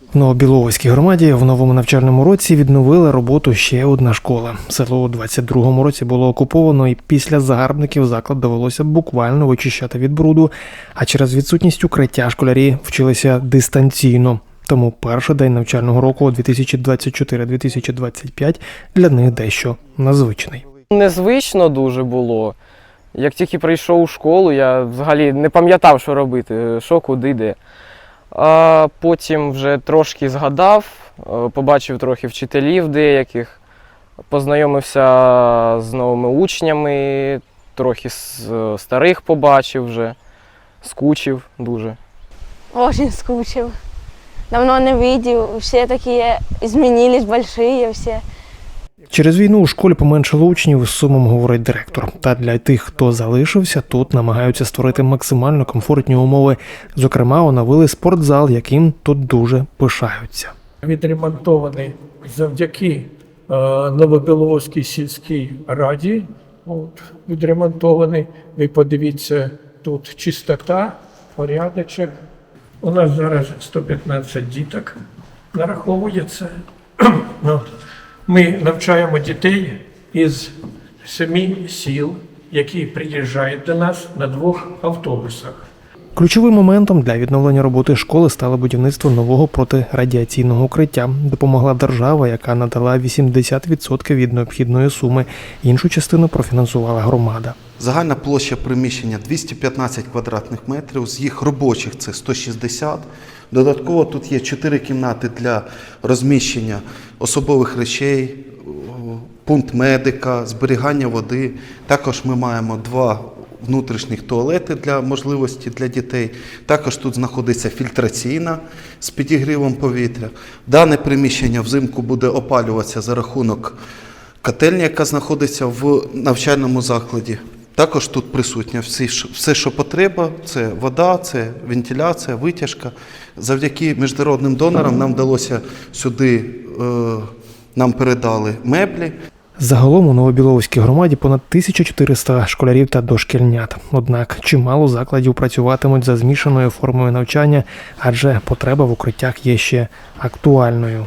В Новобіловській громаді в новому навчальному році відновила роботу ще одна школа. Село у 22-му році було окуповано, і після загарбників заклад довелося буквально вичищати від бруду. А через відсутність укриття школярі вчилися дистанційно. Тому перший день навчального року 2024-2025 для них дещо незвичний. Незвично дуже було. Як тільки прийшов у школу, я взагалі не пам'ятав, що робити, що куди де. А потім вже трошки згадав, е, побачив трохи вчителів деяких, познайомився з новими учнями, трохи з е, старих побачив вже, скучив дуже. Очень скучил. Давно не видел. Все такие изменились, большие все. Через війну у школі поменшало учнів з сумом, говорить директор. Та для тих, хто залишився, тут намагаються створити максимально комфортні умови. Зокрема, оновили спортзал, яким тут дуже пишаються. відремонтований завдяки е, Новобіловській сільській раді. От, відремонтований. Ви подивіться, тут чистота, порядочок. У нас зараз 115 діток нараховується. Ми навчаємо дітей із семи сіл, які приїжджають до нас на двох автобусах. Ключовим моментом для відновлення роботи школи стало будівництво нового протирадіаційного укриття. Допомогла держава, яка надала 80% від необхідної суми. Іншу частину профінансувала громада. Загальна площа приміщення 215 квадратних метрів, з їх робочих це 160. Додатково тут є 4 кімнати для розміщення особових речей, пункт медика, зберігання води. Також ми маємо два внутрішніх туалети для можливості для дітей. Також тут знаходиться фільтраційна з підігрівом повітря. Дане приміщення взимку буде опалюватися за рахунок котельні, яка знаходиться в навчальному закладі. Також тут присутня все, що потреба, це вода, це вентиляція, витяжка. Завдяки міжнародним донорам нам вдалося сюди, е, нам передали меблі. Загалом у Новобіловській громаді понад 1400 школярів та дошкільнят. Однак чимало закладів працюватимуть за змішаною формою навчання, адже потреба в укриттях є ще актуальною.